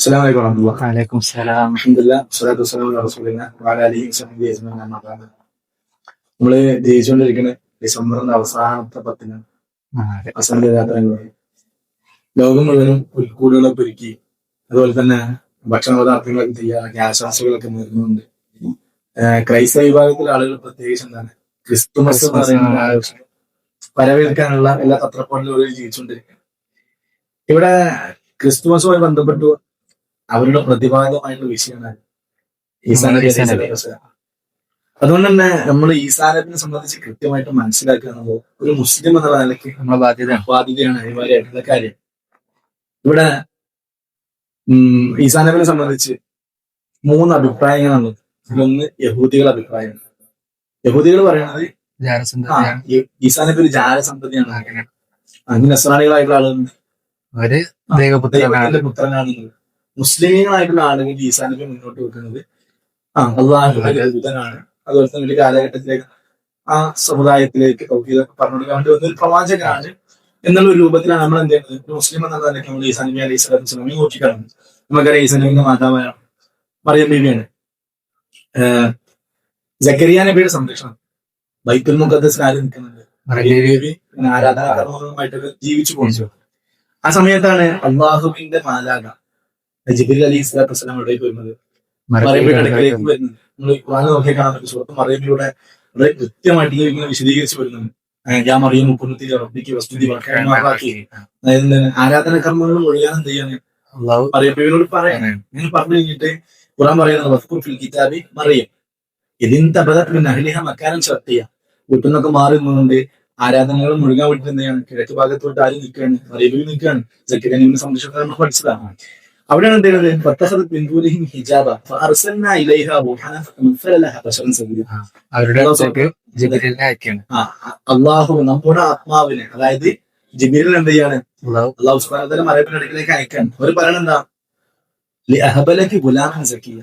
السلام عليكم ورحمة الله വലൈക്കും സലാം الحمد لله والصلاة والسلام على رسول الله وعلى آله وصحبه أجمعين أما بعد നമ്മള് ജയിച്ചുകൊണ്ടിരിക്കുന്ന ഡിസംബറിന്റെ അവസാനത്തെ പത്തിന് അവസാന രാത്രികളിൽ ലോകം മുഴുവനും പുൽക്കൂടുകളെ പെരുക്കി അതുപോലെ തന്നെ ഭക്ഷണ പദാർത്ഥങ്ങളൊക്കെ തയ്യാറാക്കി ആശംസകളൊക്കെ നേർന്നുകൊണ്ട് ഏഹ് ക്രൈസ്തവ വിഭാഗത്തിലെ ആളുകൾ പ്രത്യേകിച്ച് എന്താണ് ക്രിസ്തുമസ് എന്ന് പറയുന്ന ആഘോഷം വരവേൽക്കാനുള്ള എല്ലാ തത്രപ്പാടിലും ജീവിച്ചുകൊണ്ടിരിക്കുന്നത് ഇവിടെ ക്രിസ്തുമസുമായി ബന്ധപ്പെട്ടു അവരുടെ പ്രതിഭാഗമായിട്ടുള്ള വിഷയമാണ് ഈസാ നബി അലൈഹി സ്വലാത്തു അതുകൊണ്ട് തന്നെ നമ്മൾ ഈസാ നബിനെ സംബന്ധിച്ച് കൃത്യമായിട്ട് മനസ്സിലാക്കുക എന്നുള്ളത് ഒരു മുസ്ലിം എന്നുള്ള നിലയ്ക്ക് നമ്മളെ ബാധ്യത. ബാധ്യതയാണ് അനിവാര്യമായിട്ടുള്ള കാര്യം. ഇവിടെ ഈസാനബിനെ ഈസാ നബിനെ സംബന്ധിച്ച് മൂന്ന് അഭിപ്രായങ്ങളാണ്. ഇതിലൊന്ന് യഹൂദികളുടെ അഭിപ്രായമാണ് യഹൂദികൾ പറയുന്നത് ഈസാ നബി ഒരു ജാരസന്തതിയാണ് അതിന് നസ്രാണികളായിട്ടുള്ള ആളുകൾ പുത്രനാണെന്നത് മുസ്ലിമീങ്ങളായിട്ടുള്ള ആളുകൾ ഈ സാന്നിധ്യം മുന്നോട്ട് വെക്കുന്നത് ആ അള്ളാഹുവിന്റെ അതുപോലെ തന്നെ ഒരു കാലഘട്ടത്തിലേക്ക് ആ സമുദായത്തിലേക്ക് തൗഹീദൊക്കെ പറഞ്ഞു കൊടുക്കാൻ വേണ്ടി വന്നൊരു പ്രവാചകനാണ് എന്നുള്ള ഒരു രൂപത്തിലാണ് നമ്മൾ എന്ത് ചെയ്യുന്നത്? മുസ്ലിം എന്ന നിലയ്ക്ക് നമ്മൾ ഈസാ നബി അലൈഹി സ്വലാത്തു വസ്സലാമിനെ നോക്കിക്കാണും നമുക്കറിയാം ഈസാ നബിന്റെ മാതാവാണ് മറിയം ബീവിയാണ്. ഏഹ് ജക്കരിയ നബിയുടെ സംരക്ഷണം. ബൈത്തുൽ മുഖദ്ദസ് കാര്യം നിൽക്കുന്നുണ്ട്. ആരാധനാകർമ്മങ്ങളുമായിട്ടൊക്കെ ജീവിച്ചു പോകുന്നു ആ സമയത്താണ് അള്ളാഹുവിന്റെ മാലാക ജിബിൽ അലി ഇസ്ലാത്തു വസ്സലാം ഇവിടേക്ക് വരുന്നത്? മറിയമ്മയുടെ അടുക്കലേക്ക് വരുന്നത്. നമ്മൾ ഖുർആൻ നോക്കിയാൽ കാണാൻ പറ്റും സുഹൃത്ത് മറിയമ്മയുടെ വളരെ കൃത്യമായിട്ട് ഇങ്ങനെ വിശദീകരിച്ച് വരുന്നുണ്ട്. ഞാൻ മറിയം മുപ്പത്തി റബ്ബിക്ക് വസ്തുതി അതായത് ആരാധന കർമ്മങ്ങൾ ഒഴിയാനും എന്ത് ചെയ്യാൻ അള്ളാഹു മറിയമ്മയോട് പറയാം. ഇങ്ങനെ പറഞ്ഞു കഴിഞ്ഞിട്ട് ഖുർആൻ പറയുന്നത് വസ്കുർ ഫിൽ കിതാബി മറിയം. അഹ്ലിഹ മക്കാനം ശർത്തിയ വീട്ടിൽ മാറി നിന്നുകൊണ്ട് ആരാധനകൾ മുഴുകാൻ വേണ്ടി എന്തെയാണ് കിഴക്ക് ഭാഗത്തോട്ട് ആരും നിൽക്കുകയാണ്? മറിയപ്പിൽ നിൽക്കുകയാണ്. സംരക്ഷിക്കാൻ പഠിച്ചതാണ് അവിടെയാണ് എന്ത് ചെയ്യുന്നത് ഹിജാബ. അവരുടെ അടുത്തേക്ക് ജിബ്രീലിനെ അയക്കാണ് ആ അള്ളാഹു നമ്മുടെ ആത്മാവിനെ അതായത് ജിബ്രീൽ എന്ത് ചെയ്യാണ്? അള്ളാഹു വതആല മറിയത്തിന്റെ അടുക്കിലേക്ക് അയക്കാൻ ഒരു പറയണ എന്താ? ലി അഹബലക്ക് ഗുലാമൻ സക്കിയ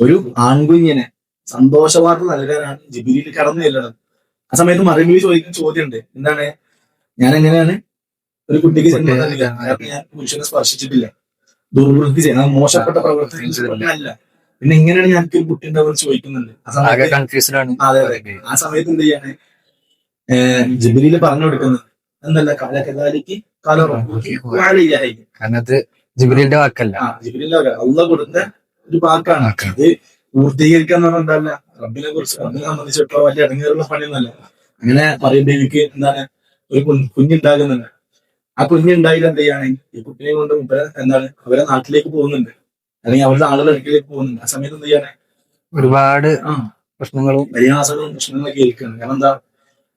ഒരു ആൺകുഞ്ഞിനെ സന്തോഷവാർത്ത നൽകാനാണ് ജിബിരിയിൽ കടന്നു ചെല്ലണം ആ സമയത്ത് മറിയമ്മി ചോദിക്കുന്ന ചോദ്യമുണ്ട്. എന്താണ്? ഞാൻ എങ്ങനെയാണ് ഒരു കുട്ടിക്ക് ഞാൻ പുരുഷനെ സ്പർശിച്ചിട്ടില്ല. ദുർവൃത്തി ചെയ്യുന്നത് മോശപ്പെട്ട പ്രവർത്തനം അല്ല പിന്നെ ഇങ്ങനെയാണ് ഞാൻ ഒരു കുട്ടി ഉണ്ടാവുമെന്ന് ചോദിക്കുന്നുണ്ട്. അതെ അതെ. ആ സമയത്ത് എന്ത് ചെയ്യാണ് ജിബിലിയിൽ പറഞ്ഞു കൊടുക്കുന്നത്. എന്നല്ല കാലകലാലിക്ക് കാലത്ത് ജിബിലിന്റെ വാക്കല്ല. ജിബിലിന്റെ അല്ല അള്ള കൊടുത്ത ഒരു വാക്കാണ്. അത് പൂർത്തീകരിക്കാന്ന് പറഞ്ഞാൽ എന്തല്ല റബ്ബിനെ കുറിച്ച് റബ്ബിനെ സംബന്ധിച്ചിട്ടോ വലിയ ഇടങ്ങേറുള്ള പണിയൊന്നല്ല അങ്ങനെ പറയുമ്പോഴേക്ക് എന്താണ്? ഒരു കുഞ്ഞ് കുഞ്ഞുണ്ടാകുന്നുണ്ട്. ആ കുഞ്ഞുണ്ടായില്ല എന്ത് ചെയ്യാണ് ഈ കുട്ടിനെ കൊണ്ട് മുമ്പേ എന്താണ് അവരെ നാട്ടിലേക്ക് പോകുന്നുണ്ട്. അല്ലെങ്കിൽ അവരുടെ ആളുകളുടെ ഇടയ്ക്കിലേക്ക് പോകുന്നുണ്ട്. ആ സമയത്ത് എന്ത് ചെയ്യാണ് ഒരുപാട് പ്രശ്നങ്ങളും പരിഹാസങ്ങളും പ്രശ്നങ്ങളൊക്കെ ഏൽക്കുകയാണ്. കാരണം എന്താ?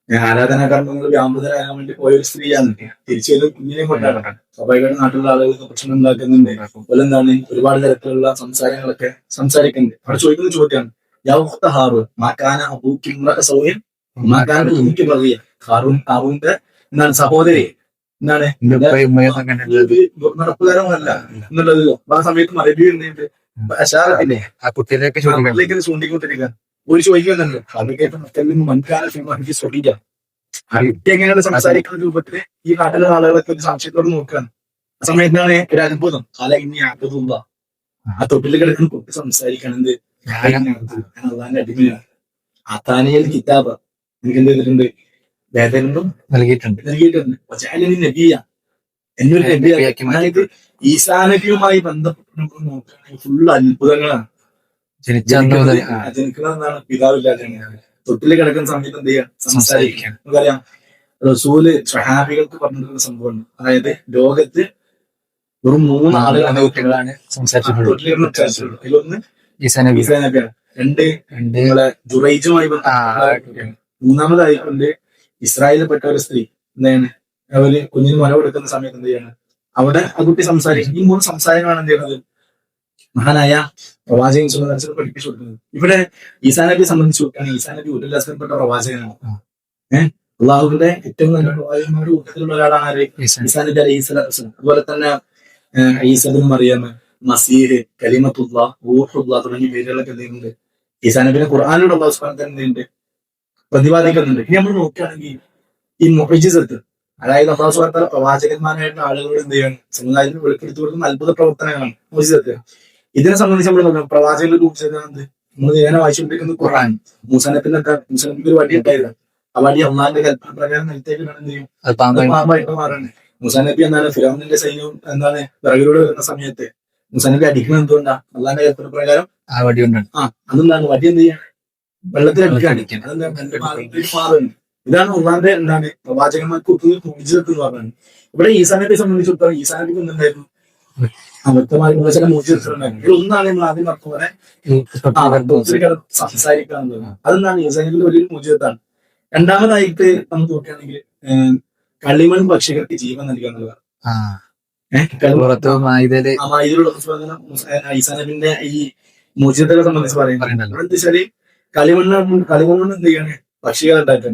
ആരാധനാ കർമ്മങ്ങൾ വ്യാപൃതരാകാൻ വേണ്ടി പോയ ഒരു സ്ത്രീയാണ്. തിരിച്ചു വരുന്ന കുഞ്ഞിനെ കൊണ്ടാണ്. സ്വാഭാവികമായിട്ട് നാട്ടിലുള്ള ആളുകൾക്ക് പ്രശ്നം ഉണ്ടാക്കുന്നുണ്ട്. അതുപോലെ എന്താണ്? ഒരുപാട് തരത്തിലുള്ള സംസാരങ്ങളൊക്കെ സംസാരിക്കുന്നുണ്ട്. അവിടെ ചോദിക്കുന്ന ചോദ്യമാണ്. യൗഹ്ത ഹാറു മാക്കാന അബൂക്കിമ്ര സൗയൻ മാക്കാന ഹാറു ഹാറുവിന്റെ ഹാറൂൻ ഹാറൂന്റെ എന്താണ് സഹോദരി? എന്താണ്? നടപ്പുകാരമല്ല എന്നുള്ളത് ആ സമയത്ത് ചൂണ്ടിക്കൊണ്ടിരിക്കുക ഒരു ചോദിക്കുന്നുണ്ട് എങ്ങനെയാണ് സംസാരിക്കുന്ന രൂപത്തിൽ ഈ നാട്ടിലെ ആളുകളൊക്കെ ഒരു സംശയത്തോട് നോക്കുകയാണ് ആ സമയത്താണ് ഒരു അത്ഭുതം. അല ഇനി അത്ഭുതം ആ തൊട്ടിൽ കിടക്കുന്ന കുട്ടി സംസാരിക്കണത് അള്ളാന്റെ അടിമയാണ്. അത്താനിയൽ കിതാബ്. എനിക്ക് എന്ത് ചെയ്തിട്ടുണ്ട്? വേദനകളും നൽകിയിട്ടുണ്ട്. നൽകിയിട്ടുണ്ട്. എന്നൊരു മാറ്റി. അതായത് ഈസാ നബിയുമായി ബന്ധപ്പെട്ട് നമുക്ക് നോക്കുകയാണെങ്കിൽ ഫുള്ള് അത്ഭുതങ്ങളാണ്. ജനിക്കുന്നതെന്നാണ് പിതാവില്ലാതെ തൊട്ടിൽ കിടക്കുന്ന സമയത്ത് എന്ത് ചെയ്യാം? സംസാരിക്കാം. നമുക്കറിയാം. റസൂൽ സ്വഹാബികൾക്ക് പറഞ്ഞിട്ടുള്ള സംഭവമാണ്. അതായത് ലോകത്ത് വെറും മൂന്ന് ആളുകളാണ് കുട്ടികളാണ് സംസാരിച്ചിട്ടുള്ളത്. അതിലൊന്ന് ഈസാ നബി. ഈസാ നബിയാണ്. രണ്ട് നിങ്ങളെ ദുറൈജുമായി ബന്ധപ്പെട്ട മൂന്നാമതായിക്കൊണ്ട് ഇസ്രായേലിൽപ്പെട്ട ഒരു സ്ത്രീ എന്താണ്? അവർ കുഞ്ഞിന് മുല കൊടുക്കുന്ന സമയത്ത് എന്ത് ചെയ്യാണ്? അവിടെ ആ കുട്ടി സംസാരിക്കും. ഈ മൂന്ന് സംസാരങ്ങളാണ് എന്ത് ചെയ്യുന്നത്? മഹാനായ പ്രവാചകൻ സുന്ദരത്തിൽ പഠിപ്പിച്ചു കൊടുക്കുന്നത്. ഇവിടെ ഈസാ നബിയെ സംബന്ധിച്ച് നോക്കുകയാണെങ്കിൽ ഈസാ നബി ഉല്ലാസപ്പെട്ട പ്രവാചകനാണ്. ഏഹ് അള്ളാഹുവിന്റെ ഏറ്റവും നല്ല പ്രവാചകന്മാരുടെ കൂട്ടത്തിലുള്ള ഒരാളാണ് ആര്? ഈസാ നബി. അലൈഹി വസ്സലാം. അതുപോലെ തന്നെ ഈസബിൻ മറിയം മസീഹ് കലിമത്തുള്ള ഊഹുള്ള തുടങ്ങിയ പേരുകളൊക്കെ എന്ത് ചെയ്യുന്നുണ്ട്? ഈസാ നബിനെ ഖുർആാനിലൂടെ അള്ളാഹു സുബ്ഹാനഹു വ തആല എന്ത് പ്രതിപാദിക്കുന്നുണ്ട്. ഇനി നമ്മൾ നോക്കുകയാണെങ്കിൽ ഈ മൊഹിജിസത്ത് അതായത് നമ്മുടെ വ പ്രവാചകന്മാരായിട്ടുള്ള ആളുകളോട് എന്ത് ചെയ്യണം? സമുദായത്തിൽ വെളിപ്പെടുത്തി കൊടുക്കുന്ന അത്ഭുത പ്രവർത്തനങ്ങളാണ് മൊഹിജിസത്ത് ഇതിനെ സംബന്ധിച്ച് നമ്മൾ നോക്കാം. പ്രവാചകരെ രൂപത്തിൽ നമ്മൾ നേരെ വായിച്ചുകൊണ്ടിരിക്കുന്നത് ഖുറാൻ മൂസനപ്പിന്റെ എന്താ? മുസാനപ്പിന്റെ ഒരു വടി ഉണ്ടായിരുന്നു ആ വടി ഒന്നാന്റെ കൽപ്പന പ്രകാരം നിലത്തേക്കാണ് എന്ത് ചെയ്യും? പാമ്പായിട്ട് മാറാണ്. മുസാനബി എന്താണ്? ഫിറോമിന്റെ സൈന്യവും എന്താണ്? പിറകിലൂടെ വരുന്ന സമയത്ത് മുസാനബി അടിക്കുന്നത് എന്തുകൊണ്ടാണ് അള്ളാന്റെ കൽപ്പന പ്രകാരം ആ വടി കൊണ്ടാണ്. ആ അതെന്താണ്? വടി എന്ത് ചെയ്യാണ്? അടിക്കാണ് മാറുന്നു ഇതാണ് ഒന്നാമത്തെ എന്താണ്? പ്രവാചകന്മാർക്ക് ഒത്തുനിന്ന് മോചിതത്ത് എന്ന് പറയുന്നത് ഇവിടെ ഈസാനബിയെ സംബന്ധിച്ചിടത്തോളം ഈസാനബിക്ക് എന്തുണ്ടായിരുന്നു? ഒന്നുണ്ടായിരുന്നു ചില മോചിതത്തുണ്ടായിരുന്നു ഇതിൽ ഒന്നാണ് നമ്മൾ ആദ്യം പറഞ്ഞ പോലെ സംസാരിക്കുക എന്നുള്ളത് അതെന്താണ്? ഈസാനബിന്റെ വലിയൊരു രണ്ടാമതായിട്ട് നമുക്ക് നോക്കുകയാണെങ്കിൽ കളിമൺ പക്ഷികൾക്ക് ജീവൻ നൽകുക എന്നുള്ളതാണ്. ഐസാനബിന്റെ ഈ മോചിതത്തെ സംബന്ധിച്ച് പറയുന്നത്. എന്താ വെച്ചാൽ കളിമണ്ണ് കളിമണ്ണ് എന്ത് ചെയ്യാണ്? പക്ഷികൾ ഉണ്ടാക്കാൻ.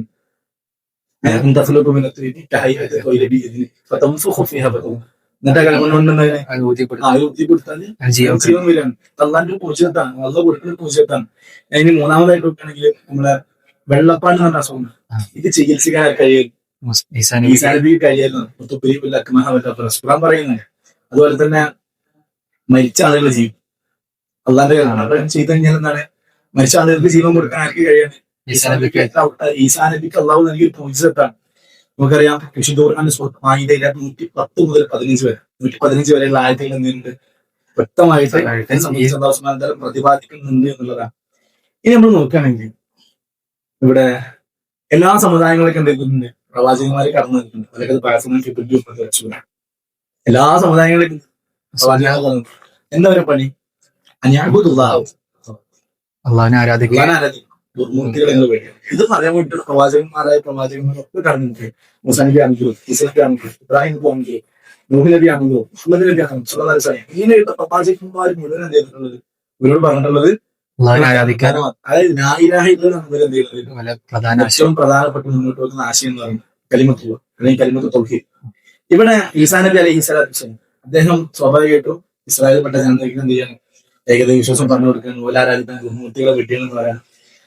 എന്നിട്ട് കളിമണ്ണ് ജീവൻ വരികയാണ് തള്ളാന്റെ നല്ല കൊടുക്കുന്ന അതിന് മൂന്നാമതായിട്ട് നോക്കുകയാണെങ്കിൽ നമ്മളെ വെള്ളപ്പാട് എന്ന് അസുഖം. ഇത് ചികിത്സിക്കാൻ കഴിയും ഖുർആൻ പറയുന്നത് അതുപോലെ തന്നെ മരിച്ച ആളുകൾ ചെയ്യും. അള്ളാന്റെ ചെയ്ത് കഴിഞ്ഞാൽ എന്താണ്? മരിച്ച ആളുകൾക്ക് ജീവൻ കൊടുക്കാൻ ആർക്ക് കഴിയാണ്? ഈസാനബിക്ക് ഈസാനബിക്ക് അള്ളാഹു നൽകിയ പൂജിതത്താണ് നമുക്കറിയാം വിശുദ്ധ ഖുർആന്റെ മായിദയിലെ നൂറ്റി പത്ത് മുതൽ പതിനഞ്ച് വരെ നൂറ്റി പതിനഞ്ച് വരെയുള്ള ആയത്തിൽ എന്തുണ്ട് വ്യക്തമായിട്ട് അതിനെ സംബന്ധിച്ച് അള്ളാഹു സുബ്ഹാനഹു പ്രതിപാദിക്കുന്നുണ്ട് എന്നുള്ളതാണ്. ഇനി നമ്മൾ നോക്കുകയാണെങ്കിൽ ഇവിടെ എല്ലാ സമുദായങ്ങളൊക്കെ എന്തെങ്കിലും പ്രവാചകന്മാര് കടന്നു നിൽക്കുന്നുണ്ട് അവരൊക്കെ അത് പാരസമയം എല്ലാ സമുദായങ്ങളിലും പ്രവാചകന്മാർ എന്താ അവരുടെ പണി? അന്യാബുദുല്ലാഹു അള്ളാഹിനെ ആരാധിക്കുക ഇത് പറയാൻ വേണ്ടിയിട്ട് പ്രവാചകന്മാരായ പ്രവാചകന്മാരൊക്കെ കടന്നിട്ട് മുസാനബി ആണെങ്കിലും ഇസ്ലാബി ആണെങ്കിലും ഇബ്രാഹിം നബി ആണെങ്കിലും നൂഹ് നബി ആണെങ്കിലും മുഹമ്മദ് നബി ആണെങ്കിലും സല്ലല്ലാഹു അലൈഹി വസല്ലം. ഇങ്ങനെയുള്ള പ്രവാചകന്മാർ മുഴുവൻ എന്ത് ചെയ്തിട്ടുള്ളത്? ഇവരോട് പറഞ്ഞിട്ടുള്ളത് അള്ളാഹിനെ അതായത് എന്ത് ചെയ്യുന്നത് പ്രധാന ആശയം. ഏറ്റവും പ്രധാനപ്പെട്ട മുന്നോട്ട് വെക്കുന്ന ആശയം എന്ന് പറയുന്നത് കലിമത്തുള്ള അല്ലെങ്കിൽ കലിമത്ത് തൊഹീദ്. ഇവിടെ ഈസാ നബി അലൈഹി സ്വലാത്തു അദ്ദേഹം സ്വാഭാവികമായിട്ടും ഇസ്രായേൽപ്പെട്ട ജനതയ്ക്ക് എന്ത് ചെയ്യാൻ ഏകദേശ വിശ്വാസം പറഞ്ഞു കൊടുക്കാൻ ഓലാരാധിക്കാൻ മൂർത്തികളെ വെട്ടിയെന്ന് പറയാൻ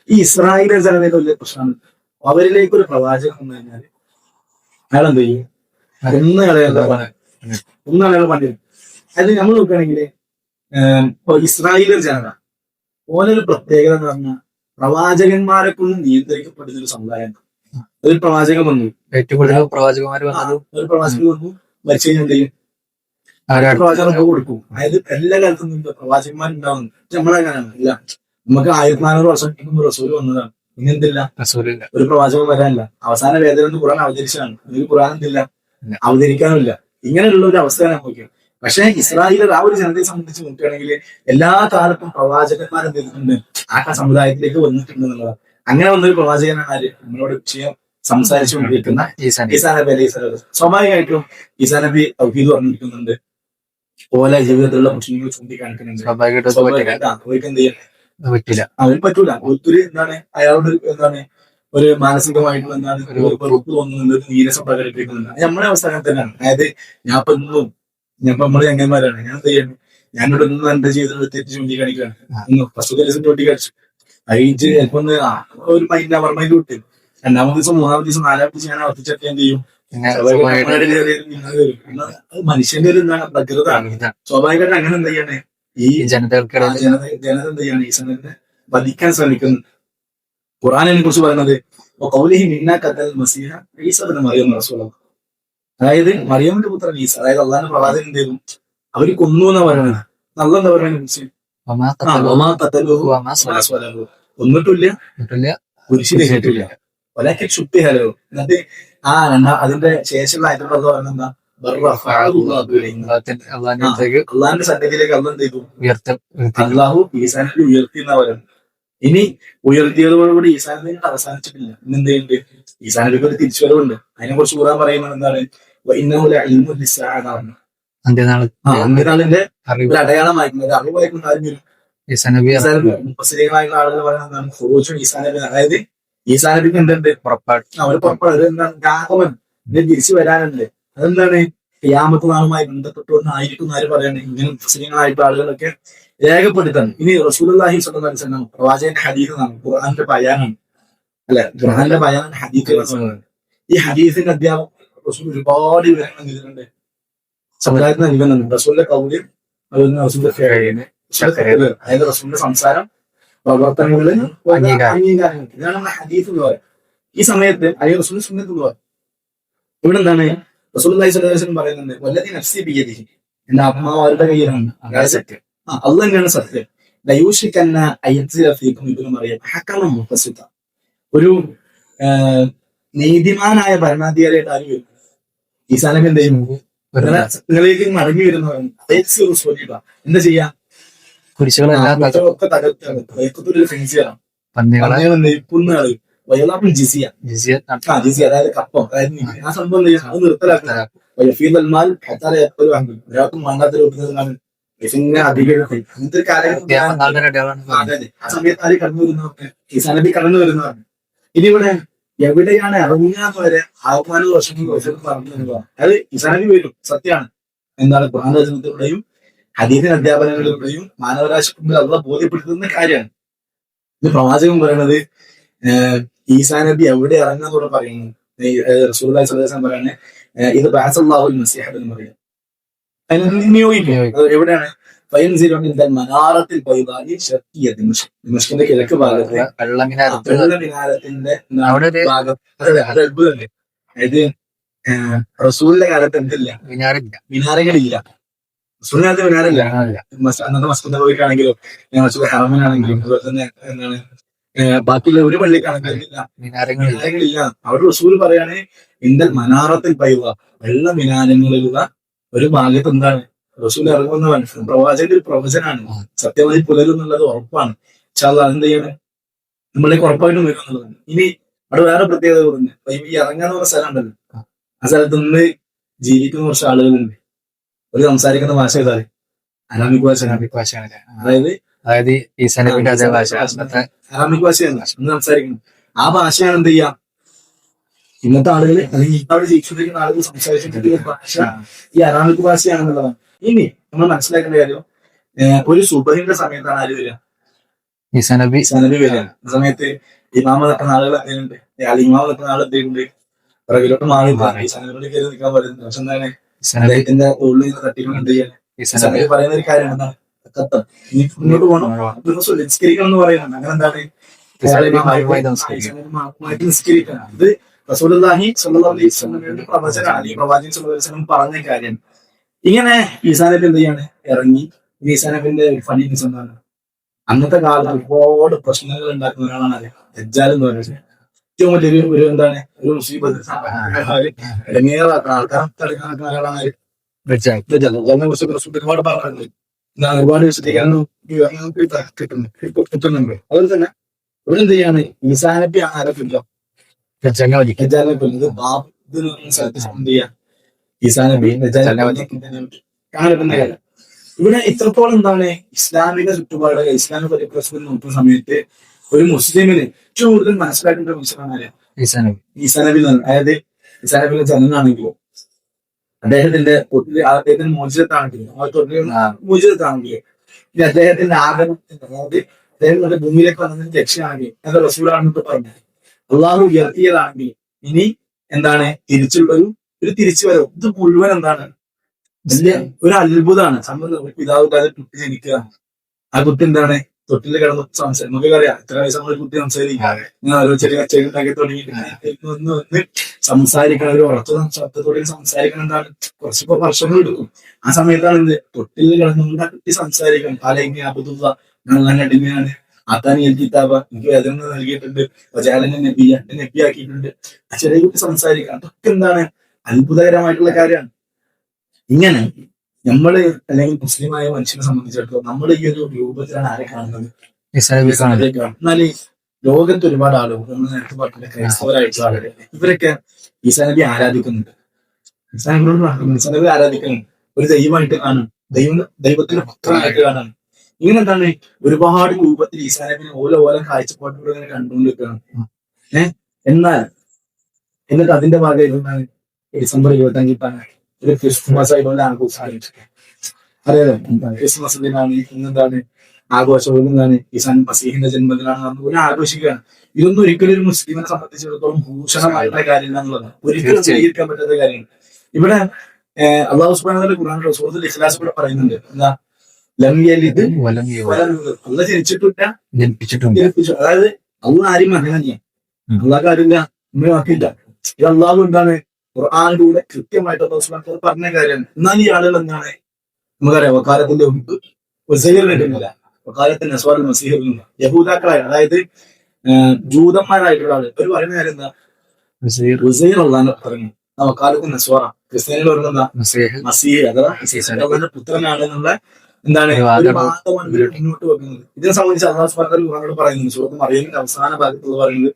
ഈ ഇസ്രായേലിലെ ജനതയുടെ വലിയ പ്രശ്നമാണ് അവരിലേക്ക് ഒരു പ്രവാചകൻ വന്നു കഴിഞ്ഞാൽ അയാൾ എന്ത് ചെയ്യും? ഒന്ന് കളയാൻ ഒന്ന് അയാളെ പണി അത് നമ്മൾ നോക്കുകയാണെങ്കിൽ ഇപ്പൊ ഇസ്രായേലിലെ ജനത ഓലൊരു പ്രത്യേകത എന്ന് പറഞ്ഞാൽ പ്രവാചകന്മാരെ കൊണ്ട് നിയന്ത്രിക്കപ്പെടുന്ന ഒരു സമുദായം ഒരു പ്രവാചകൻ വന്നു. ഏറ്റവും കൂടുതൽ പ്രവാചകന്മാർ വന്നു ഒരു പ്രവാചകൻ വന്നു. മരിച്ചു കഴിഞ്ഞാൽ എന്ത് ചെയ്യും? പ്രവാചകൻ കൊടുക്കും. അതായത് എല്ലാ കാലത്തും പ്രവാചകന്മാരുണ്ടാവുന്നു നമ്മളങ്ങനെയാണ് ഇല്ല. നമുക്ക് ആയിരത്തി നാനൂറ് വർഷം മുമ്പ് റസൂൽ വന്നതാണ്. ഇനി എന്തില്ല? റസൂലില്ല. ഒരു പ്രവാചകൻ വരാനില്ല. അവസാന വേദന ഖുറാൻ അവതരിച്ചതാണ്. ഇതിൽ ഖുറാൻ എന്തില്ല? ഇല്ല. അവതരിക്കാനുമില്ല ഇങ്ങനെയുള്ള ഒരു അവസ്ഥയാണ് നമുക്ക് പക്ഷേ ഇസ്രായേൽ ആ ഒരു ജനതയെ സംബന്ധിച്ച് നോക്കുകയാണെങ്കിൽ എല്ലാ കാലത്തും പ്രവാചകന്മാർ എന്ത് ചെയ്തിട്ടുണ്ട്? ആ സമുദായത്തിലേക്ക് വന്നിട്ടുണ്ട് എന്നുള്ളതാണ്. അങ്ങനെ വന്നൊരു പ്രവാചകനാണ് ആര്? നമ്മളോട് വിഷയം സംസാരിച്ചുകൊണ്ടിരിക്കുന്ന ഈസാ നബി. അലൈഹി സ്വലാത്തു സ്വാഭാവികമായിട്ടും ഈസാ നബി തൗഹീദ് പറഞ്ഞിരിക്കുന്നുണ്ട്. ഓല ജീവിതത്തിലുള്ള പ്രശ്നങ്ങൾ ചൂണ്ടിക്കാണിക്കുന്നുണ്ട്. പറ്റില്ല സ്വാഭാവികമായിട്ട് ആ, അവർക്ക് എന്ത് ചെയ്യാൻ? പറ്റില്ല. അവന് പറ്റൂല. ഒത്തിരി എന്താണ് അയാളോട് എന്താണ് ഒരു മാനസികമായിട്ടുള്ള എന്താണ് ഒരു വെറുപ്പ് തോന്നുന്നുണ്ട് നീരസം പ്രകടിപ്പിക്കുന്നുണ്ട്. നമ്മുടെ അവസ്ഥ അങ്ങനെ തന്നെയാണ്. അതായത് ഞാൻ ഇപ്പൊ ഇന്നും ഞാൻ ഇപ്പൊ നമ്മൾ ചങ്ങന്മാരാണ് ഞാൻ എന്ത് ചെയ്യണം? ഞാനിവിടെ നിന്ന് എന്റെ ജീവിതത്തിൽ തെറ്റ് ചൂണ്ടിക്കാണിക്കുകയാണ്. ഫസ്റ്റ് ദിവസം ചൂണ്ടിക്കാണിച്ചു. അയച്ച് ചിലപ്പോ ഒന്ന് ഒരു മൈൻഡ് അവർ മൈൻഡ് വിട്ട്. രണ്ടാമത് ദിവസം മൂന്നാമത് ദിവസം നാലാമത് ദിവസം ഞാൻ ആവർത്തിച്ചൊക്കെ എന്ത് ചെയ്യും? മനുഷ്യന്റെ ഒരു പ്രകൃതാണ്. സ്വാഭാവികമായിട്ട് അങ്ങനെ എന്ത് ചെയ്യണേ? ഈ ജനതകൾക്കിടയിൽ ജനത ജനത എന്ത് ചെയ്യാണ്? ഈ സമയത്ത് വധിക്കാൻ ശ്രമിക്കുന്നു. ഖുറാനിനെ കുറിച്ച് പറയുന്നത് "വഖൗലിഹി മിന്നാ കത്തൽ മസീഹ ഈസ ഇബ്നു മറിയം റസൂലല്ലാഹ്." അതായത് മറിയമിന്റെ പുത്രൻ ഈസ അതായത് അള്ളാഹിന്റെ പ്രവാചകൻ എന്ത് ചെയ്തു? അവർ കൊന്നു എന്നാ പറയുന്നത്. നല്ല എന്താ പറയുന്നത് വമാ ആ, ഖത്തലൂഹു ഒലക്കെ ക്ഷുപ്തിഹലോ എന്നിട്ട് ആ രണ്ടാ അതിന്റെ ശേഷമുള്ള ആയിട്ടുള്ള പറയുന്നത് എന്താ? അള്ളാഹിന്റെ സന്നിധിയിലേക്ക് അള്ള എന്ത് ചെയ്തു? അള്ളാഹു ഈസാനബി ഉയർത്തി എന്നാ പറയുന്നത്. ഇനി ഉയർത്തിയതോടുകൂടി ഈസാനബി അവസാനിച്ചിട്ടില്ല. ഇന്ന് എന്ത് ചെയ്യുന്നുണ്ട് ഈസാനബിക്ക് ഒരു തിരിച്ചുവരവുണ്ട്. അതിനെ കുറിച്ച് കൂടാൻ പറയുന്നത് എന്താണ്? അന്ത്യനാളിന്റെ ഒരു അടയാളമായിരിക്കുന്നത് അറിവ് വായിക്കുന്ന ആരും മുപ്പസിരികളായിട്ടുള്ള ആളുകൾ പറയുന്നത് ഈസാനബി. അതായത് ഈസാനബിക്ക് എന്തുണ്ട് പുറപ്പാട് അവർ പുറപ്പാട് രാഘവൻ തിരിച്ചു വരാനുണ്ട് അതെന്താണ് ക്യാമത്ത് നാളുമായി ബന്ധപ്പെട്ടുകൊണ്ട് ആയിരിക്കും ആര് പറയാണ് ഇങ്ങനെ മുസ്ലിങ്ങളായിട്ടുള്ള ആളുകളൊക്കെ രേഖപ്പെടുത്താണ് ഇനി അലൈഹി വസല്ലം പ്രവാചകന്റെ എന്നാണ് ഖുർആന്റെ ബയാനാണ് അല്ലെ ഖുർആന്റെ പയാനാണ് ഹദീഫ് ഈ ഹദീഫിന്റെ അധ്യാപകം റസൂൽ ഒരുപാട് വിവരങ്ങൾ നൽകുന്നുണ്ട് സമുദായത്തിന് നൽകുന്നുണ്ട് റസൂലിന്റെ കൗര്യം അതുപോലെ റസൂലിന്റെ അതായത് റസൂലിന്റെ സംസാരം പ്രവർത്തനങ്ങളിൽ അംഗീകാരം. അംഗീകാരങ്ങൾ. ഇതാണ് നമ്മുടെ ഹദീഫ് പറയുന്നത് ഈ സമയത്ത് അയ്യോ റസൂൽ സുന്നത്ത് പറയും ഇവിടെ എന്താണ്? റസൂൽ അലൈഹി സ്വലം പറയുന്നുണ്ട് വല്ലതി നഫ്സി ബിയതി എന്റെ അവരുടെ കയ്യിലാണ്. അതായത് ആ അത് തന്നെയാണ് സത്യം. ദയൂഷിക്കന്ന അയ്യത്തിലും ഇബിനും മറിയം. ഹക്കമ മുഹസിത ഒരു നീതിമാനായ ഭരണാധികാരിയായിട്ട് ആരും വരും ഈ എന്ത് ചെയ്യും നിങ്ങളിലേക്ക് മടങ്ങി വരുന്നവരും എന്താ ചെയ്യാ? കുരിശുകളെല്ലാം പന്നികളെ ആ അതായത് കപ്പം. അതായത് സംഭവം അത് ഒരാൾക്കും വേണ്ടാത്ത അധികം കാലഘട്ടം സമയത്ത് ആര് കടന്നു വരുന്നവർക്ക് കടന്നു വരുന്നവരാണ് ഇനി ഇവിടെ എവിടെയാണ് ഇറങ്ങാന്ന് വരെ ആഹ്വാന വർഷം പറഞ്ഞു അതായത് അത് ഈസാനബി വരും. സത്യമാണ്. എന്താണ് ഖുർആൻ രചനത്തിലൂടെയും ഹദീദിൻ അധ്യാപനങ്ങളിലൂടെയും മാനവരാശിക്ക് മുമ്പിൽ അള്ള ബോധ്യപ്പെടുത്തുന്ന കാര്യമാണ്. ഇത് പ്രവാചകൻ പറയണത് ഈസാ നബി എവിടെ ഇറങ്ങാന്നൂടെ പറയുന്നു. റസൂൽ സദാസം പറയാണ് ഏഹ്, ഇത് ബാസല്ലാഹുൽ മസിഹബ് എന്ന് പറയും. എവിടെയാണ്? മനാറത്തിൽ പൈതാലി ദിമഷ്കിന്റെ കിഴക്ക് ഭാഗത്ത് വെള്ളം ഇങ്ങനെ അറുത്ത് വെള്ള മിനാരത്തിന്റെ അവിടെ ഒരു ഭാഗം. അതെ അത് അത്ഭുതമല്ലേ അതായത് ഏഹ്, റസൂലിന്റെ കാലത്ത് എന്തില്ല? മിനാരങ്ങളില്ല വിനാറില്ല. മസ്- അന്നത്തെ മസ്കുന്ന മസൂദ് ഹറമിനാണെങ്കിലും അതുപോലെ തന്നെ എന്താണ് ബാക്കിയുള്ള ഒരു പള്ളിക്കാണെങ്കിലും ഇല്ല. അവരുടെ റസൂൽ പറയാണ് ഇന്ത്യൻ മനാറത്തിൽ പൈവ. വെള്ള മിനാരങ്ങളിലുള്ള ഒരു ഭാഗത്ത് എന്താണ്? റസൂൽ ഇറങ്ങുന്ന മനുഷ്യൻ പ്രവാചകന്റെ ഒരു പ്രവചനാണ് സത്യമായി പുലരും എന്നുള്ളത് ഉറപ്പാണ്. ചാല അതെന്ത് ചെയ്യണം? നമ്മളിലേക്ക് ഉറപ്പായിട്ടും വരും എന്നുള്ളതാണ്. ഇനി അവിടെ വേറെ പ്രത്യേകത പറഞ്ഞു ഈ ഇറങ്ങാന്ന് പറഞ്ഞ സ്ഥലം ഉണ്ടല്ലോ. ആ സ്ഥലത്ത് നിന്ന് ജീവിക്കുന്ന കുറച്ച് ആളുകളുണ്ട്. ഒരു സംസാരിക്കുന്ന ഭാഷ ഏതാണ് അറാമിക് ഭാഷ. അറാമിക് ഭാഷയാണ് അതായത്? അതായത് ഈ സനബിന്റെ അതേ ഭാഷ. അറാമിക് ഭാഷയാണ്. സംസാരിക്കുന്നത് ആ ഭാഷയാണ് എന്ത് ചെയ്യാം? ഇന്നത്തെ ആളുകൾ അല്ലെങ്കിൽ അവിടെ ജീവിച്ചുകൊണ്ടിരിക്കുന്ന ആളുകൾ സംസാരിച്ചിട്ടുള്ള ഭാഷ ഈ അറാമിക് ഭാഷയാണെന്നുള്ളതാണ്. ഇനി നമ്മൾ മനസ്സിലാക്കേണ്ട കാര്യം ഒരു സുബഹിന്റെ സമയത്താണ് ആര് വരിക? ഈ സനബി. സനബി വരിക. സമയത്ത് ഇമാമ നിൽക്കുന്ന ആളുകൾ എന്തെയ്യുന്നുണ്ട് അല്ലെങ്കിൽ ഇമാമ നിൽക്കുന്ന ആൾ എന്തെങ്കിലും ഉണ്ട്? പിറകിലോട്ട് മാറി. ഈ സനബിയോട് കയറി നിൽക്കാൻ പറയുന്നത് പക്ഷെ എന്താണ്? ഉള്ളിൽ നിന്ന് തട്ടിക്കൊണ്ട് പറയുന്ന ഒരു ഇനി മുന്നോട്ട് പോകണം. എന്ന് പറയുന്നുണ്ട്. അങ്ങനെ എന്താണ്? ഇസ്ലാമികമായി നമസ്കരിക്കണം. നിസ്കരിക്കണം. ഇത് ഈ പ്രവാചകൻ പറഞ്ഞ കാര്യം. ഇങ്ങനെ ഈസാനബി എന്ത് ചെയ്യാണ്? ഇറങ്ങി. ഈസാനബിന്റെ ഫണി എന്താണ്? അന്നത്തെ കാലത്ത് ഒരുപാട് പ്രശ്നങ്ങൾ ഉണ്ടാക്കുന്ന ഒരാളാണ് അറിയാം എന്ന് പറയുന്നത് ഏറ്റവും വലിയൊരു ഒരു എന്താണ് ഒരു മുസീബത്ത്. ഇടങ്ങേറാക്കുന്ന ആൾക്കാർ റസൂൽ ഒരുപാട് പറഞ്ഞിട്ടുണ്ട്. എന്താണ് ഒരുപാട് കിട്ടുന്നുണ്ട് അതുപോലെ തന്നെ ഇവിടെ എന്ത് ചെയ്യാണ് ഈസാനപ്പി ആരപ്പില്ല ബാബ് സ്ഥലത്ത് എന്ത് ചെയ്യാ കാണപ്പെടുന്ന കാര്യം ഇവിടെ ഇത്രത്തോളം എന്താണ് ഇസ്ലാമിക ചുറ്റുപാട് ഇസ്ലാമിക പരിപ്രശ്നം നോക്കുന്ന സമയത്ത് ഒരു മുസ്ലിമിന് ഏറ്റവും കൂടുതൽ മനസ്സിലാക്കേണ്ട ഒരു വിഷയമാണ് ആര്? ഈ സനബി ഈസാ നബി എന്ന് പറയുന്നത്. അതായത് ഈസാ നബിയുടെ ജനനാണെങ്കിലും അദ്ദേഹത്തിന്റെ തൊട്ടിൽ അദ്ദേഹത്തിന് മോചിതത്താണെങ്കിലും ആ തൊട്ടിൽ ആ, മോചിതത്താണെങ്കിലും പിന്നെ അദ്ദേഹത്തിന്റെ ആഗ്രഹത്തിന്റെ അതായത് അദ്ദേഹം നമ്മുടെ ഭൂമിയിലേക്ക് വന്നതിന്റെ ലക്ഷ്യമാണെങ്കിൽ എന്റെ റസൂലാണെന്ന് പറഞ്ഞത് അള്ളാഹു ഉയർത്തിയതാണെങ്കിൽ ഇനി എന്താണ്? തിരിച്ചുള്ള ഒരു ഒരു തിരിച്ചു വരവ് ഇത് മുഴുവൻ എന്താണ്? ഒരു അത്ഭുതമാണ്. സംബന്ധം പിതാവ് കാലത്ത് കുട്ടി ജനിക്കുക ആ കുട്ടി എന്താണ്? തൊട്ടിൽ കിടന്ന് സംസാരിക്കും. നമുക്ക് അറിയാം എത്ര വയസ്സ് നമ്മൾ കുട്ടി സംസാരിക്കും ഞാൻ ചെറിയ കച്ചകൾ ഉണ്ടാക്കി തുടങ്ങി സംസാരിക്കണം ഒരു ഉറച്ച ശബ്ദത്തോടെ സംസാരിക്കണം എന്താണ്? കുറച്ചിപ്പോ വർഷങ്ങൾ എടുക്കും. ആ സമയത്താണ് എന്ത്? തൊട്ടിൽ കിടന്നുകൊണ്ട് ആ കുട്ടി സംസാരിക്കണം. അല്ലെങ്കിൽ അബുദുള്ള ഞാൻ അടിമയാണ് ആത്താൻ കിതാബ. എനിക്ക് വേദന നൽകിയിട്ടുണ്ട്. വജാലനെ നബിയ നബിയാക്കിയിട്ടുണ്ട്. ആ ചെറിയ കുട്ടി സംസാരിക്കാം അതൊക്കെ എന്താണ്? അത്ഭുതകരമായിട്ടുള്ള കാര്യമാണ്. ഇങ്ങനെ നമ്മൾ അല്ലെങ്കിൽ മുസ്ലിമായ മനുഷ്യനെ സംബന്ധിച്ചിടത്തോളം നമ്മൾ ഈ ഒരു രൂപത്തിലാണ് ആരെ കാണുന്നത്? എന്നാൽ ലോകത്ത് ഒരുപാട് ആളുകൾ നമ്മൾ നേരത്തെ പറഞ്ഞ ക്രൈസ്തവരായിട്ടുള്ള ആളുകൾ ഇവരൊക്കെ ഈസാനബി ആരാധിക്കുന്നുണ്ട്? ഈസാനബിനോട് ഈസാനബി ആരാധിക്കുന്നുണ്ട്? ഒരു ദൈവമായിട്ട് കാണും. ദൈവം ദൈവത്തിന്റെ പുത്രനായിട്ട് കാണാൻ ഇങ്ങനെ എന്താണ്? ഒരുപാട് രൂപത്തിൽ ഈസാനബിനെ ഓരോ ഓരോ കാഴ്ചപ്പാടുകൾ ഇങ്ങനെ കണ്ടുകൊണ്ടിരിക്കുകയാണ്. ഏഹ് എന്നാൽ എന്നിട്ട് അതിന്റെ ഭാഗം എന്താണ്? ഡിസംബർ ഇരുപത്തി അഞ്ചിട്ടാണ് ആയതുകൊണ്ട് ആഘോഷിക്കുന്നത് അറിയാലോ ക്രിസ്മസ് ദിനാണ്. ഇന്നെന്താണ്? ആഘോഷം എന്താണ്? ഈസാൻ മസീഹിന്റെ ജന്മദിനാണ് ആഘോഷിക്കുകയാണ്. ഇതൊന്നും ഒരിക്കലും ഒരു മുസ്ലിമിനെ സംബന്ധിച്ചിടത്തോളം ഭൂഷണമായിട്ടുള്ള കാര്യമില്ല എന്നുള്ളതാണ് ഒരിക്കലും സ്വീകരിക്കാൻ പറ്റാത്ത കാര്യമാണ് ഇവിടെ അള്ളാഹു സുബ്ഹാനഹു ഖുർആൻ റസൂലുൽ ഇഖ്ലാസ് ഇവിടെ പറയുന്നുണ്ട്. എന്താ? ലം യലിദ് വലം യുവ വലം യൂലദ്. അള്ളാഹ് ജനിച്ചിട്ടില്ല. ജനിപ്പിച്ചിട്ടുണ്ട്. ജനിപ്പിച്ചു. അതായത് അള്ളാഹ് ആരും ഉം. അള്ളാഹ് ആരില്ല ഉമ്മ വാക്കില്ല ഇത് അള്ളാഹു എന്താണ്? ഖുർആാനിലൂടെ കൃത്യമായിട്ട് വതആല പറഞ്ഞ കാര്യമാണ് എന്നാൽ ഈ ആളുകൾ എന്താണ്? നമുക്കറിയാം വക്കാലത്തിന്റെ വസീറിലില്ല വക്കാലത്തിന്റെ അസ്വാൽ നിന്ന് യഹൂദാക്കളായ അതായത് ജൂതന്മാരായിട്ടുള്ള ആൾ അവർ പറയുന്ന കാര്യം എന്താ? ഉസൈർ അള്ളാഹിനെ പറഞ്ഞു. ആ വക്കാലത്തിന്റെ അസ്വാറ ക്രിസ്ത്യാനികൾ പറയുന്നത് മസീഹ്. അഥവാ നസീഹ്. അള്ളാഹിന്റെ പുത്രനാണ് എന്നുള്ള എന്താണ്? മുന്നോട്ട് വെക്കുന്നത്. ഇതിനെ സംബന്ധിച്ച് അള്ളാഹു ഖുർആനിൽ പറയുന്നു സൂറത്ത് മറിയമിന്റെ അവസാന ഭാഗത്തുള്ള പറയുന്നത്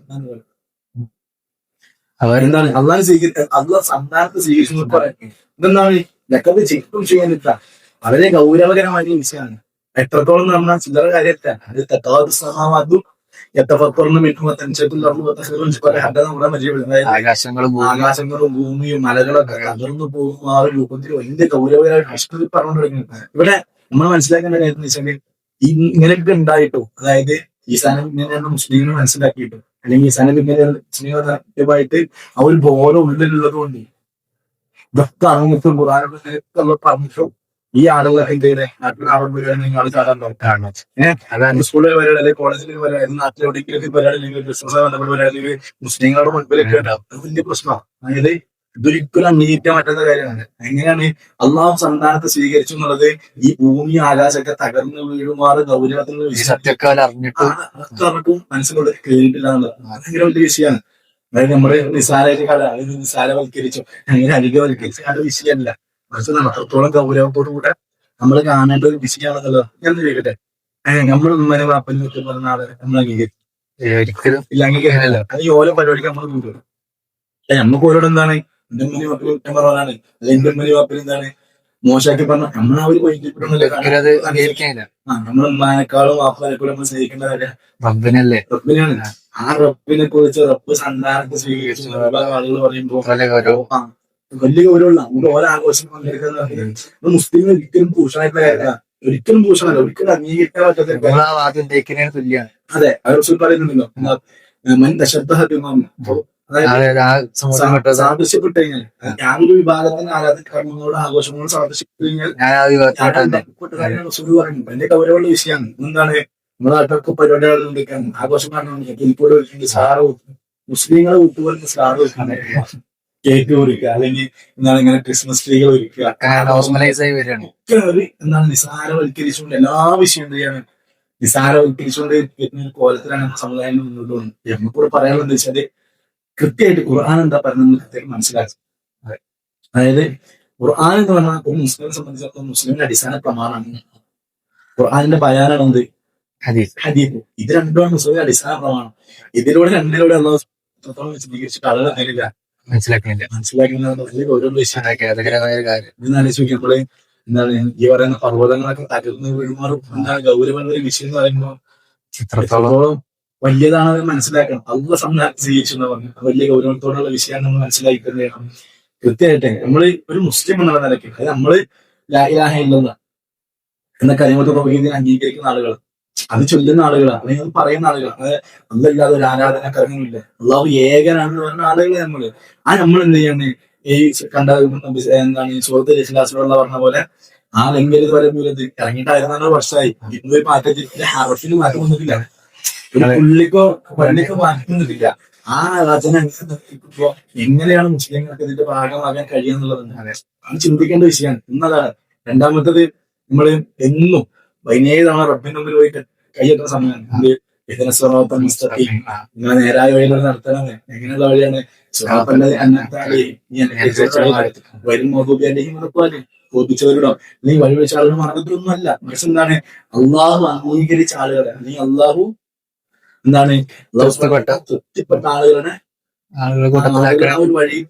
എന്നാണ് പറയുന്നത്. അവർ എന്താണ്? അള്ളാഹ് സ്വീകരി അള്ളാഹ് സന്താനത്തെ സ്വീകരിച്ചു പറയുന്നത്. ഇതെന്താണ്? ലക്കത് ചിട്ടും ചെയ്യാനില്ല വളരെ ഗൗരവകരമായ വിഷയമാണ്. എത്രത്തോളം നമ്മൾ ചില്ലറ കാര്യമല്ല അത് തക്കാത്ത സമാവാദും ആകാശങ്ങളും ഭൂമിയും. ആകാശങ്ങളും ഭൂമിയും മലകളൊക്കെ തകർന്നു പോകും ആ ഒരു രൂപത്തിൽ വലിയ ഗൗരവകരമായിട്ട് കഷ്ടത്തിൽ പറഞ്ഞു തുടങ്ങിയത് ഇവിടെ നമ്മൾ മനസ്സിലാക്കേണ്ട കാര്യം എന്ന് വെച്ചാൽ ഇങ്ങനെയൊക്കെ ഉണ്ടായിട്ടോ അതായത് ഈ സാധനം ഇങ്ങനെയാണ് മുസ്ലിങ്ങൾ മനസ്സിലാക്കിയിട്ടു അല്ലെങ്കിൽ ഈസാനം സ്നേഹമായിട്ട് ആ ഒരു ബോധം ഉള്ളിലുള്ളത് കൊണ്ട് ഇതൊക്കെ അങ്ങനത്തെ ഖുറാനുള്ള പറഞ്ഞിട്ടോ ഈ ചെയ്തേ നാട്ടിൽ അവിടെ വരികയാണെങ്കിൽ നിങ്ങൾ കാണാൻ നോക്കാണ് അതായത് സ്കൂളിൽ വരാൻ അല്ലെങ്കിൽ കോളേജിൽ വരാൻ നാട്ടിൽ എവിടെയെങ്കിലും പരിപാടി അല്ലെങ്കിൽ ബിസിനസ് ബന്ധപ്പെട്ട് വരാൻ അല്ലെങ്കിൽ മുസ്ലിങ്ങളുടെ മുൻപിലൊക്കെ ഉണ്ടാവും അത് വലിയ പ്രശ്നമാണ്. അതായത് ഇതൊരിക്കലും അംഗീകരിക്കാൻ പറ്റാത്ത കാര്യമാണ്. എങ്ങനെയാണ് അള്ളാഹു സന്താനത്തെ സ്വീകരിച്ചു എന്നുള്ളത് ഈ ഭൂമി ആകാശമൊക്കെ തകർന്ന് വീഴുമാറ് ഗൗരവത്തിൽ അറിഞ്ഞിട്ട് അവർക്കും മനസ്സിലൂടെ കേട്ടിട്ടില്ല അത് ഭയങ്കര വലിയ വിഷയമാണ്. അതായത് നമ്മുടെ നിസാരമായിട്ട് കഥ അതായത് നിസാരവൽക്കരിച്ചു അങ്ങനെ അധികവൽക്കരിച്ചു അത് വിഷയമല്ല. മനസ്സിൽ അത്രത്തോളം ഗൗരവത്തോടു കൂടെ നമ്മൾ കാണേണ്ട ഒരു വിഷയമാണെന്നുള്ളത് ഞാൻ ചോദിക്കട്ടെ? നമ്മൾ ഉമ്മനെ വാപ്പനും ഒക്കെ പറഞ്ഞ ആളെ നമ്മൾ അംഗീകരിക്കും ഒരിക്കലും. ഇല്ല അംഗീകരിക്കാനല്ല അത് ഈ ഓരോ പരിപാടിക്ക് നമ്മൾ കൊണ്ടുവരും. നമുക്ക് ഓരോട് എന്താണ് എന്റെ ഉമ്മനി വാപ്പനും കുറ്റം പറഞ്ഞാണ് അല്ലെങ്കിൽ എന്റെ ഉമ്മനി വാപ്പനും എന്താണ്? മോശമാക്കി പറഞ്ഞ നമ്മൾ ആ ഒരു അത് നമ്മൾ ഉമ്മാനേക്കാളും വാപ്പനേക്കാളും നമ്മൾ സ്നേഹിക്കേണ്ട കാര്യം റബ്ബിനല്ലേ? റബ്ബിനാണ്. ആ. റബ്ബിനെ കുറിച്ച് റബ്ബ് സന്താനത്തെ സ്വീകരിച്ചു. ആളുകൾ പറയുമ്പോ വലിയ ഗൗരവമുള്ള നമുക്ക് ഓരോ ആഘോഷം പങ്കെടുക്കുന്ന മുസ്ലിങ്ങൾ ഒരിക്കലും ഭൂഷണമായിട്ടുള്ള കാര്യമല്ല. ഒരിക്കലും ഭൂഷണമല്ല. ഒരിക്കലും അംഗീകരിക്കാൻ പറ്റാത്ത അതെ അവർ പറയുന്നുണ്ടല്ലോ മൻ തശബ്ബഹ സാദൃശ്യപ്പെട്ട് കഴിഞ്ഞാൽ ഞാനൊരു വിഭാഗത്തിന് ആഘോഷങ്ങളോട് സാദൃശ്യപ്പെട്ട് കഴിഞ്ഞാൽ വലിയ ഗൗരവമുള്ള വിഷയമാണ് എന്താണ് നമ്മുടെ നാട്ടിലൊക്കെ നടന്നുകൊണ്ടിരിക്കുകയാണ്. ആഘോഷം നടന്നുകൊണ്ടിരിക്കുക എനിക്കൂടെ വെച്ചിട്ടുണ്ട് സാറ് മുസ്ലിങ്ങളെ വിട്ടുപോലെ സാറ് വെക്കുന്നത് കേക്ക് ഒരുക്കുക അല്ലെങ്കിൽ എന്താണ് ഇങ്ങനെ ക്രിസ്മസ് ട്രീകൾ ഒരുക്കുക. ഒക്കെ ഒരു എന്താണ് നിസാരവൽക്കരിച്ചുകൊണ്ട് എല്ലാ വിഷയം എന്ത് ചെയ്യാണ്? നിസാരവൽക്കരിച്ചുകൊണ്ട് വരുന്ന ഒരു കോലത്തിലാണ് സമുദായം മുന്നോട്ട് പോകുന്നത്. നമുക്കിവിടെ പറയാനുള്ളത് വെച്ചാൽ കൃത്യമായിട്ട് ഖുർആൻ എന്താ പറയുന്നത് കൃത്യമായിട്ട് മനസ്സിലാക്കി. അതായത് ഖുർആൻ എന്ന് പറഞ്ഞാൽ ഒരു മുസ്ലിമിനെ സംബന്ധിച്ചിടത്തോളം മുസ്ലിമിന്റെ അടിസ്ഥാന പ്രമാണമാണ്. ഖുർആാനിന്റെ ബയാനാണ് എന്ത്? ഹദീസ്. ഇത് രണ്ടുമാണ് മുസ്ലിമിന്റെ അടിസ്ഥാന പ്രമാണം. ഇതിലൂടെ രണ്ടിലൂടെ അള്ളാഹു എത്രത്തോളം വിശദീകരിച്ചിട്ട് ആളുകൾ നേരില്ല മനസ്സിലാക്കുന്നില്ല. മനസ്സിലാക്കുന്നില്ല ഓരോ വിഷയം. നമ്മൾ എന്താണ് ഈ പറയുന്ന പർവതങ്ങളൊക്കെ തകർന്ന് വീഴുമാറും എന്താണ് ഗൗരവമുള്ള ഒരു വിഷയം എന്ന് പറയുമ്പോൾ എത്രത്തോളം വലിയതാണെന്ന് മനസ്സിലാക്കണം. അള്ള സംവിധാനം സ്വീകരിച്ചു എന്ന് പറഞ്ഞു വലിയ ഗൗരവത്തോടുള്ള വിഷയം നമ്മൾ മനസ്സിലാക്കി തന്നെയാണ് കൃത്യമായിട്ട് നമ്മൾ ഒരു മുസ്ലിം എന്നുള്ള നിലയ്ക്ക് അത് നമ്മൾ ലാ ഇലാഹ ഇല്ലല്ലാഹ് എന്ന കരിമത്ത് പ്രവചനം അംഗീകരിക്കുന്ന ആളുകൾ അത് ചൊല്ലുന്ന ആളുകളാണ് അല്ലെങ്കിൽ അത് പറയുന്ന ആളുകളാണ് അത് ഒരു ആരാധന കറങ്ങുന്നില്ല അള്ളാഹു ഏകനാണെന്ന് പറഞ്ഞ ആളുകൾ നമ്മൾ. ആ നമ്മൾ എന്ത് ചെയ്യാണ്? ഈ കണ്ട എന്താണ്? സുഹൃത്ത് ഇഖ്ലാസിലുള്ള പറഞ്ഞ പോലെ ആ ലെങ്കിൽ പറയുന്നത് ഇറങ്ങിയിട്ടായിരുന്നാലോ വർഷമായി ഇന്ന് മാറ്റത്തിൽ ഹാർഫിന് മാറ്റം വന്നിട്ടില്ല. പുള്ളിക്കോ പള്ളിക്കോ മാറ്റുന്നില്ല ആ രചന ഇപ്പോ എങ്ങനെയാണ് മുസ്ലിങ്ങൾക്ക് ഇതിന്റെ ഭാഗമാകാൻ കഴിയുന്നുള്ളതാണ് അത്. ചിന്തിക്കേണ്ട വിഷയമാണ്. എന്നതാണ് രണ്ടാമത്തത് നമ്മൾ എന്നും വൈകുന്നേരമാണ് തവണ റബ്ബിന്റെ മുമ്പിൽ പോയി കൈയ്യെട്ടുന്ന സമയമാണ്. ഇതിനെ സ്വഭാവത്തെ മുസ്തഖീം. നിങ്ങളെ നേരായ വഴികൾ നടത്തണമേ. എങ്ങനെയുള്ള വഴിയാണ്? വരും മോഹൂബിയാന്റെയും ഉറപ്പാൽ കോപിച്ചവരുടെ അല്ലെങ്കിൽ വഴി വെച്ച ആളുകൾ മാർഗത്തിലൊന്നും അല്ല പക്ഷെ എന്താണ്? അള്ളാഹു അംഗീകരിച്ച ആളുകളെ. അല്ലെങ്കിൽ അള്ളാഹു എന്താണ്? തൃപ്തിപ്പെട്ട. ആളുകളെ ഒരു വഴി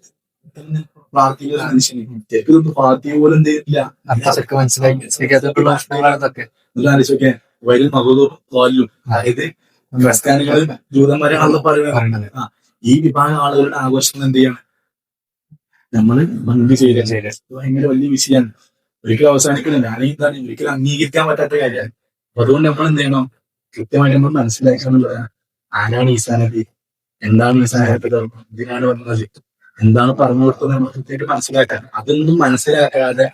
പ്രാർത്ഥിക്കുന്ന പ്രാർത്ഥിക പോലും മനസ്സിലാക്കി വരും അതായത് പറയുന്നത്. ഈ വിഭാഗം ആളുകളുടെ ആഘോഷം എന്ത് ചെയ്യണം? നമ്മൾ ഭംഗി ചെയ്യുക. ഭയങ്കര വലിയ വിഷയമാണ്. ഒരിക്കലും അവസാനിക്കുന്നില്ല അല്ലെങ്കിൽ എന്താണ്? ഒരിക്കലും അംഗീകരിക്കാൻ പറ്റാത്ത കാര്യമാണ്. അപ്പൊ അതുകൊണ്ട് നമ്മൾ എന്ത് ചെയ്യണം? കൃത്യമായിട്ട് നമ്മൾ മനസ്സിലാക്കാന്നുള്ളതാണ് ആരാണ് ഈ നബി? എന്താണ് ഈ നബി എന്തിനാണ് ഇതിനാണ് വന്നത്? എന്താണ് പറഞ്ഞു കൊടുത്തത് നമ്മൾ കൃത്യമായിട്ട് മനസ്സിലാക്കാൻ. അതൊന്നും മനസ്സിലാക്കാതെ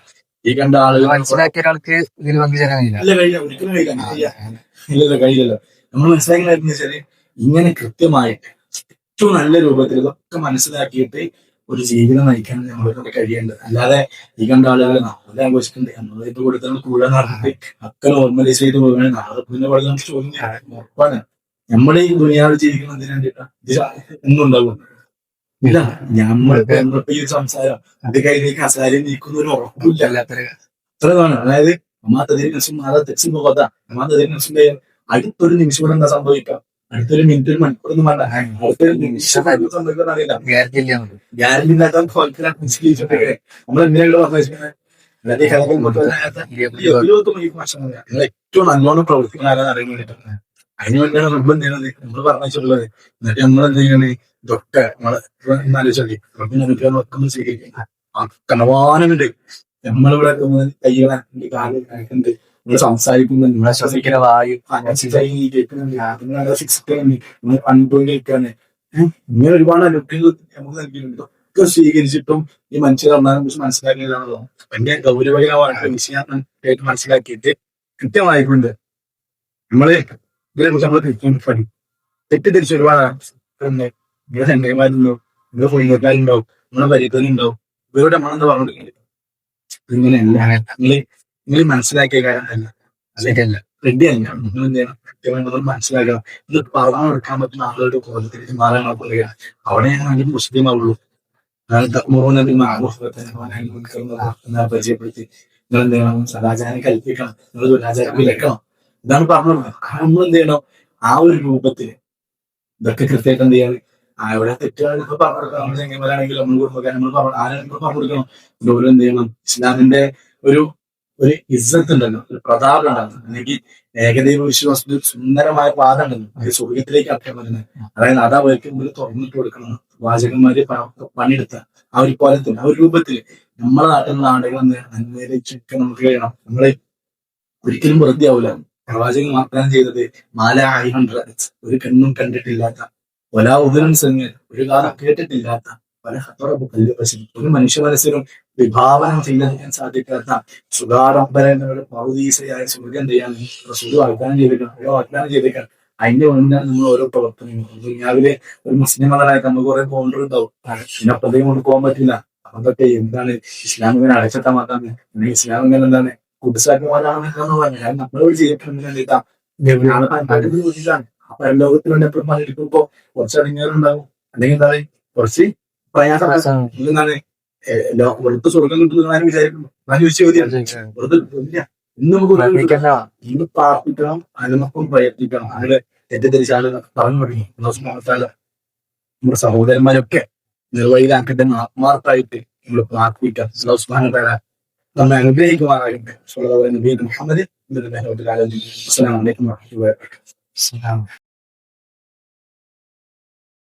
ഈ കണ്ട ആളുകൾ മനസ്സിലാക്കിയ ഒരാൾക്ക് ഇതിൽ പങ്കുചേരാൻ കഴിയില്ല. ഇല്ല കഴിയില്ല. ഒരിക്കലും കഴിയില്ല. കഴിയില്ലല്ലോ. നമ്മൾ മനസ്സിലാക്കുന്ന ഇങ്ങനെ കൃത്യമായിട്ട് ഏറ്റവും നല്ല രൂപത്തിൽ ഇതൊക്കെ മനസ്സിലാക്കിയിട്ട് ഒരു ജീവിതം നയിക്കാൻ നമ്മളെ കഴിയേണ്ടത്. അല്ലാതെ ഈ കണ്ട ആളുകൾ നമ്മളെ ആഘോഷിക്കണ്ടേ നമ്മളെ ഇത് കൊടുത്താൽ കൂടെ നടന്നിട്ട് ഒക്കെ നോർമലൈസ് ചെയ്ത് പോകുകയാണ് നാളെ പിന്നെ വളരെ നമുക്ക് ചോദ്യം. ഉറപ്പാണ്. നമ്മളെ ഈ ദുനിയാവിൽ ജീവിക്കുന്ന വേണ്ടിയിട്ടാ ഇത് ഒന്നും ഉണ്ടാവും ഇല്ല. നമ്മളിപ്പോ ഈ സംസാരം അത് കഴിഞ്ഞേക്ക് അസാരം നീക്കുന്ന ഒരു ഉറപ്പില്ല. അല്ലാത്തൊരു അത്രതാണ് അതായത് അമ്മാത്തതിരി നിമിഷം മാതാ തെച്ചു പോകാത്ത അമ്മാത്തതിരി നിമിഷം അടുത്തൊരു നിമിഷം കൂടെ എന്താ സംഭവിക്കാം അടുത്തൊരു മിനിറ്റ് ഒരു മണിക്കൂറൊന്നും വേണ്ട. അടുത്തൊരു നിമിഷം അറിയില്ല. ഗ്യാരണ്ടി ഇല്ലാത്ത നമ്മൾ എന്തിനാണ് നിങ്ങൾ ഏറ്റവും നല്ലോണം പ്രവർത്തിക്കുന്ന ആരാന്ന് അറിയാൻ വേണ്ടിട്ടാണ് അതിന് വേണ്ടിയാണ് റബ്ബ് എന്തെയ്യണത് നമ്മൾ പറഞ്ഞിട്ടുള്ളത് എന്നിട്ട് നമ്മൾ എന്ത് ചെയ്യണേ ഇതൊക്കെ നമ്മളെ എന്നാലോചിച്ചോളി റബ്ബിന് അനുഗ്രഹം ഒക്കെ ഒന്ന് സ്വീകരിക്കും. ആ കണവാനുണ്ട് നമ്മളിവിടെ കൈകളാക്കുന്നുണ്ട് കാലുണ്ട് സംസാരിക്കുന്നുണ്ട്. നമ്മളെ ശ്വസിക്കുന്ന വായു കണ്ടുകൊണ്ടിരിക്കാണ് ഇങ്ങനെ ഒരുപാട് അനുഭവങ്ങൾ നമുക്ക് നൽകിയിട്ടുണ്ട്. ഇതൊക്കെ സ്വീകരിച്ചിട്ടും ഈ മനുഷ്യർ ഒന്നാം കുറിച്ച് മനസ്സിലാക്കിയതാണല്ലോ വലിയ ഗൗരവകരമായിട്ട് കേട്ട് മനസ്സിലാക്കിയിട്ട് കൃത്യമായിക്കൊണ്ട് നമ്മൾ ഇതിനെ കുറിച്ച് നമ്മൾ തിരിച്ചു പഠി തെറ്റിദ്ധരിച്ച് ഒരുപാടാണ്. നിങ്ങളെ നിങ്ങളുടെ നിങ്ങളെ പൊയ്യക്കാരുണ്ടാവും പരിക്കുന്നുണ്ടാവും പരിക്കലുണ്ടാവും ഇവരോട് നമ്മളെന്താ പറഞ്ഞിട്ടുണ്ട് ഇങ്ങനെയല്ല നിങ്ങൾ നിങ്ങൾ മനസ്സിലാക്കിയ കാര്യം തന്നെ ശരിയല്ല. റെഡി അല്ല. നിങ്ങൾ എന്ത് ചെയ്യണം? മനസ്സിലാക്കണം. ഇത് പറഞ്ഞു എടുക്കാൻ പറ്റുന്ന ആളുകളുടെ കോലത്തിലേക്ക് മാറാൻ പറയുക അവിടെ അതിന് മുസ്ലിം ആവുള്ളൂ പരിചയപ്പെടുത്തി. നിങ്ങൾ എന്ത് ചെയ്യണം? സദാചാരം കൽപ്പിക്കണം. നിങ്ങൾ ദുരാചാരം വിലക്കണം ഇതാണ് പറഞ്ഞത്. നമ്മൾ എന്ത് ചെയ്യണം? ആ ഒരു രൂപത്തിൽ ഇതൊക്കെ കൃത്യമായിട്ട് എന്ത് ചെയ്യാറ് ആ ഇവിടെ തെറ്റുകൾ ഇപ്പൊ പറഞ്ഞു കൊടുക്കണം നമ്മൾ ചെങ്ങന്മാരാണെങ്കിൽ നമ്മൾ കുടുംബക്കാരെ നമ്മൾ പറഞ്ഞു പറഞ്ഞു കൊടുക്കണം? ഇതുപോലെ എന്ത് ചെയ്യണം? ഇസ്ലാമിന്റെ ഒരു ഒരു ഇസ്സത്ത് ഉണ്ടല്ലോ ഒരു പ്രതാപം ഉണ്ടാകുന്നു അല്ലെങ്കിൽ ഏകദൈവ വിശ്വാസത്തിൽ സുന്ദരമായ പാത ഉണ്ടല്ലോ അത് സ്വർഗത്തിലേക്ക് അർത്ഥം വരുന്നത് അതായത് അത് അവർക്ക് മുമ്പിൽ തുറന്നിട്ട് കൊടുക്കണം വാചകന്മാര് പണിയെടുത്ത ആ ഒരു കോലത്തിൽ ആ ഒരു രൂപത്തിൽ നമ്മളെ നാട്ടിൽ നിന്ന് നാടുകൾ അന്വേഷിച്ചൊക്കെ നമുക്ക് കഴിയണം. നമ്മളെ ഒരിക്കലും വെറുതെ ആവില്ല പ്രവാചകൻ വാഗ്ദാനം ചെയ്തത് മാല ആയി ഹൺഡ്രഡ് ഒരു കണ്ണും കണ്ടിട്ടില്ലാത്ത ഒലാ ഉദരൻ സംഗ ഒരു കാലം കേട്ടിട്ടില്ലാത്ത പല ഹത്തറബ് കല്ലുപശി ഒരു മനുഷ്യ മനസ്സിലും വിഭാവനം ചെയ്യാൻ സാധിക്കാത്ത സുഗാഡംബരങ്ങളുടെ പൗതീസയായ സ്വർഗം ചെയ്യാൻ റസൂൽ വാഗ്ദാനം ചെയ്തിരിക്കണം. അയ്യോ വാഗ്ദാനം ചെയ്തിരിക്കണം. അതിന്റെ മുന്നേ നമ്മൾ ഓരോ പ്രവർത്തനങ്ങളും ദുനിയാവിലെ ഒരു മുസ്ലിം മതമായിട്ട് നമുക്ക് കുറെ ബൗണ്ടറി ഉണ്ടാവും ഇതിനപ്പുറത്തേക്ക് കൊണ്ട് പോകാൻ പറ്റില്ല. അതൊക്കെ എന്താണ്? ഇസ്ലാമിനെ അടച്ചിട്ട അല്ലെങ്കിൽ ഇസ്ലാം ഇങ്ങനെ എന്താണ്? കുട്ടിസാക്കിമാരാണ് പറഞ്ഞു കാരണം നമ്മളോട് ചെയ്തിട്ടുണ്ട് എല്ലാ ലോകത്തിലുണ്ട് എപ്പോഴും പണിയെടുക്കുമ്പോ കുറച്ച് അടങ്ങിയവരുണ്ടാവും അല്ലെങ്കിൽ എന്താണ്? കുറച്ച് പ്രയാസം എന്താണ് വെറുതെ സ്വർഗം കിട്ടുന്ന ഞാൻ വിചാരിക്കുന്നു. ഞാൻ ചോദിച്ച. ചോദ്യം വെറുതെ ഇല്ല. ഇന്ന് നമുക്ക് പ്രാർത്ഥിക്കണം അതിനൊപ്പം പ്രയത്നിക്കണം. അങ്ങനെ തെറ്റിദ്ധരിച്ചാൽ പറഞ്ഞു തുടങ്ങി. നമ്മുടെ സഹോദരന്മാരൊക്കെ നിർവഹിതാക്കട്ടെ ആത്മാർത്ഥമായിട്ട് നമ്മൾ പ്രാർത്ഥിക്കാം. നമ്മെ അനുഗ്രഹിക്കുമാറാകട്ടെ. മുഹമ്മദ് അസ്സലാമു അലൈക്കും വറഹ്മത്തുള്ളാഹി വബറകാതുഹു. അസ്സലാമു